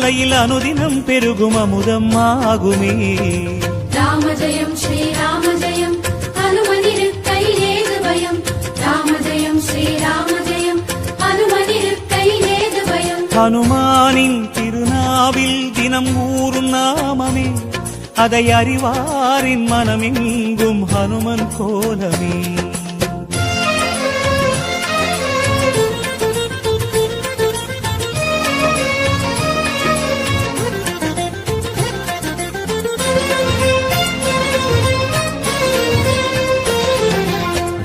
மலையில் அனுதினம் பெருகும் அமுதம் ஆகுமே. ராம ஜெயம் ஸ்ரீராம ஜெயம் ஹனுமனிருக்கையில் ஏது பயம் ராம ஜெயம் ஸ்ரீராம ஜெயம் ஏது பயம் ஹனுமானின் திருநாவில் தினம் ஊறும் நாமமே. அதை அறிவாரின் மனமெங்கும் ஹனுமன் கோலமே.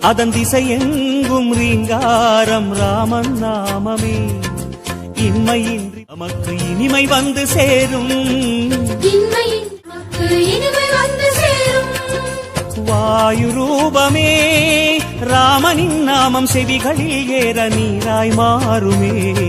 அதன் திசை எங்கும் ரீங்காரம் ராமன் நாமமே. இன்மையின்றி நமக்கு இனிமை வந்து சேரும். இன்மையின் நமக்கு இனிமை வந்து சேரும். வாயு ரூபமே ராமனின் நாமம் செவிகளில் ஏற நீராய் மாறுமே.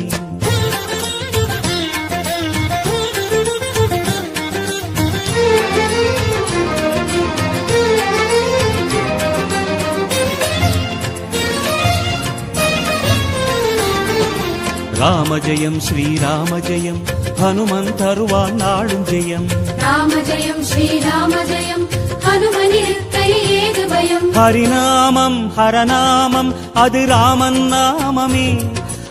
ராம ஜெயம் ஸ்ரீராம ஜெயம் ஹனுமன் தருவான் நாளும் ஜெயம். ராம ஜெயம் ஸ்ரீராம ஜெயம் ஹரிநாமம் ஹரநாமம் அது ராமன் நாமமே.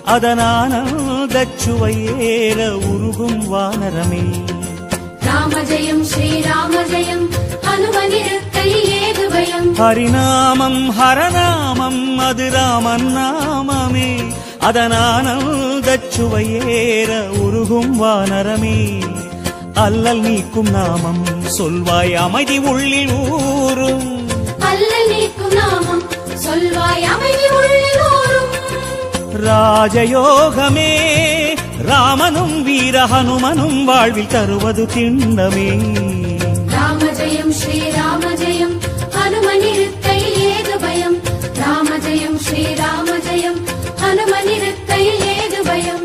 அதனானந்தச்சுவையேற உருகும் வானரமே. ராம ஜெயம் ஸ்ரீராம ஜெயம் ஹரிநாமம் ஹரநாமம் அது ராமன் நாமமே. அதனானந்தச்சுவையேற உருகும் வானரமே. அல்லல் நீக்கும் நாமம் சொல்வாய் அமைதி உள்ளில் ஊரும் அல்லல் நீக்கும் நாமம் சொல்வாய் அமைதி உள்ளில் ஊரும் ராஜயோகமே ராமனும் வீர ஹனுமனும் வாழ்வில் தருவது திண்ணமே ராம ஜெயம் ஸ்ரீராம